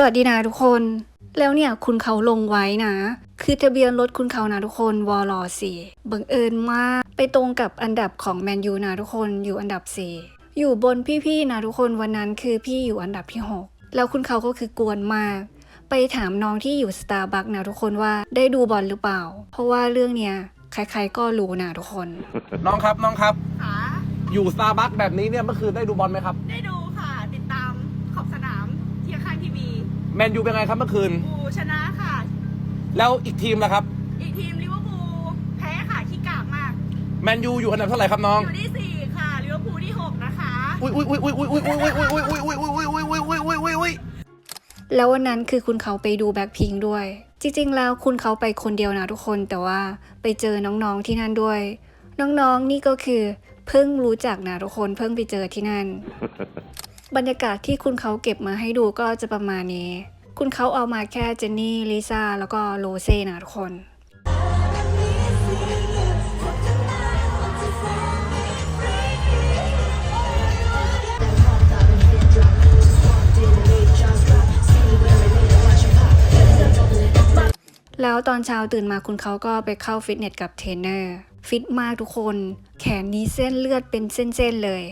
สวัสดีนะทุกคน แล้วเนี่ยคุณเขาลงไว้นะ คือทะเบียนรถคุณเขานะทุกคนวอลสี่บังเอิญมากไปตรงกับอันดับของแมนยูนะทุกคนอยู่อันดับสี่อยู่บนพี่ๆนะทุกคนวันนั้นคือพี่อยู่อันดับที่หกแล้วคุณเขาก็คือกวนมาก ไปถามน้องที่อยู่สตาร์บัคนะทุกคนว่าได้ดูบอลหรือเปล่า เพราะว่าเรื่องเนี้ยใครๆก็รู้นะทุกคน น้องครับน้องครับ ค่ะอยู่สตาร์บัคแบบนี้เนี่ยเมื่อคืนได้ดูบอลไหมครับ ได้ดูค่ะติดตามขอบสนามเที่ยงข้างทีวี แมนยูเป็นไงครับเมื่อคืน บูชนะค่ะ แล้วอีกทีมล่ะครับ อีกทีมลิเวอร์พูลแพ้ค่ะขี้กากมาก แมนยูอยู่อันดับเท่าไหร่ครับน้อง อยู่ที่4ค่ะลิเวอร์พูลที่6นะคะอุ้ยอุ้ยอุ้ยอุ้ยอุ้ยอุ้ยอุ้ยอุ้ยอุ้ยอุ้ยอุ้ยอุ้ยอุ้ยอุ้ยอุ้ยอุ้ยอุ้ยอุ้ยอุ้ยแล้ววันนั้นคือคุณเขาไปดูแบ็คพิงค์ด้วย จริง ๆ แล้วคุณเขาไปคนเดียวนะทุกคนแต่ว่าไปเจอน้องๆที่นั่นด้วย น้องๆนี่ก็คือเพิ่งรู้จักนะทุกคนเพิ่งไปเจอที่นั่น บรรยากาศที่คุณเขาเก็บมาให้ดูก็จะประมาณนี้ คุณเขาเอามาแค่เจนนี่ ลิซ่า แล้วก็โรเซ่นะทุกคนแล้วตอนเช้าตื่นมาคุณเขาก็ไปเข้าฟิตเนสกับเทรนเนอร์ ฟิตมากทุกคน แขนนี้เส้นเลือดเป็นเส้นๆเลย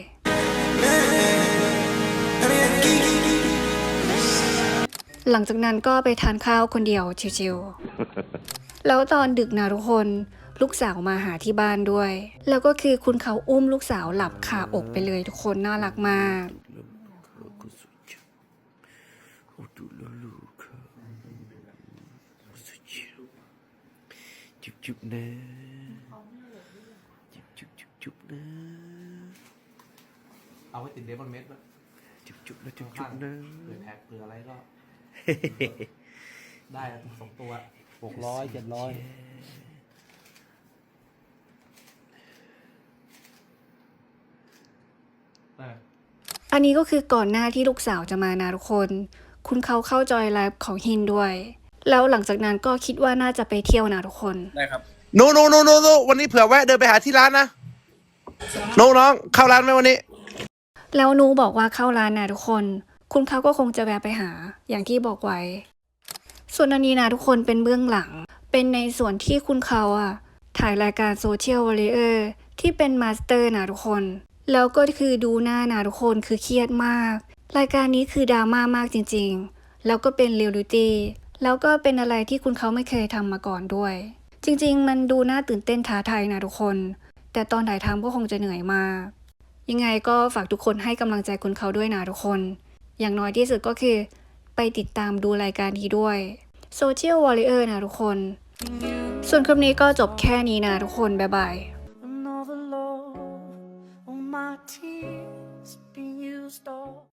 หลังจากนั้นก็ไปทานข้าวคนเดียวชิวๆ แล้วตอนดึกนะทุกคน ลูกสาวมาหาที่บ้านด้วย แล้วก็คือคุณเขาอุ้มลูกสาวหลับคาอกไปเลยทุกคนน่ารักมาก จุบจุบนะจุบจุบจุบจุบนะเอาไว้ติดเดมอนเมดนะ จุบจุบนะจุบจุบนะเผื่อแท็กเผื่ออะไรก็ ได้สองตัวหกร้อยเจ็ดร้อยได้อันนี้ก็คือก่อนหน้าที่ลูกสาวจะมานะทุกคน คุณเขาเข้าจอยไลฟ์ของฮินด้วย แล้วหลังจากนั้นก็คิดว่าน่าจะไปเที่ยวนะทุกคน ได้ครับโนโนโนโนโนวันนี้เผื่อแวะเดินไปหาที่ร้านนะ น้องน้องเข้าร้านไหมวันนี้ แล้วนูบอกว่าเข้าร้านนะทุกคน คุณเขาก็คงจะแวะไปหา อย่างที่บอกไว้ ส่วนอันนี้นะทุกคนเป็นเบื้องหลัง เป็นในส่วนที่คุณเขาอะถ่ายรายการโซเชียลวอลเลอร์ที่เป็นมาสเตอร์นะทุกคน แล้วก็คือดูหน้านะทุกคนคือเครียดมาก รายการนี้คือดราม่ามากจริงๆ แล้วก็เป็นเรียลลิตี้แล้วก็เป็นอะไรที่คุณเขาไม่เคยทำมาก่อนด้วย จริงๆ มันดูน่าตื่นเต้นท้าทายนะทุกคน แต่ตอนถ่ายทำก็คงจะเหนื่อยมาก ยังไงก็ฝากทุกคนให้กำลังใจคุณเขาด้วยนะทุกคน อย่างน้อยที่สุดก็คือ ไปติดตามดูรายการนี้ด้วย Social Warrior นะทุกคน ส่วนคลิปนี้ก็จบแค่นี้นะทุกคน บ๊ายบาย my tears be used all.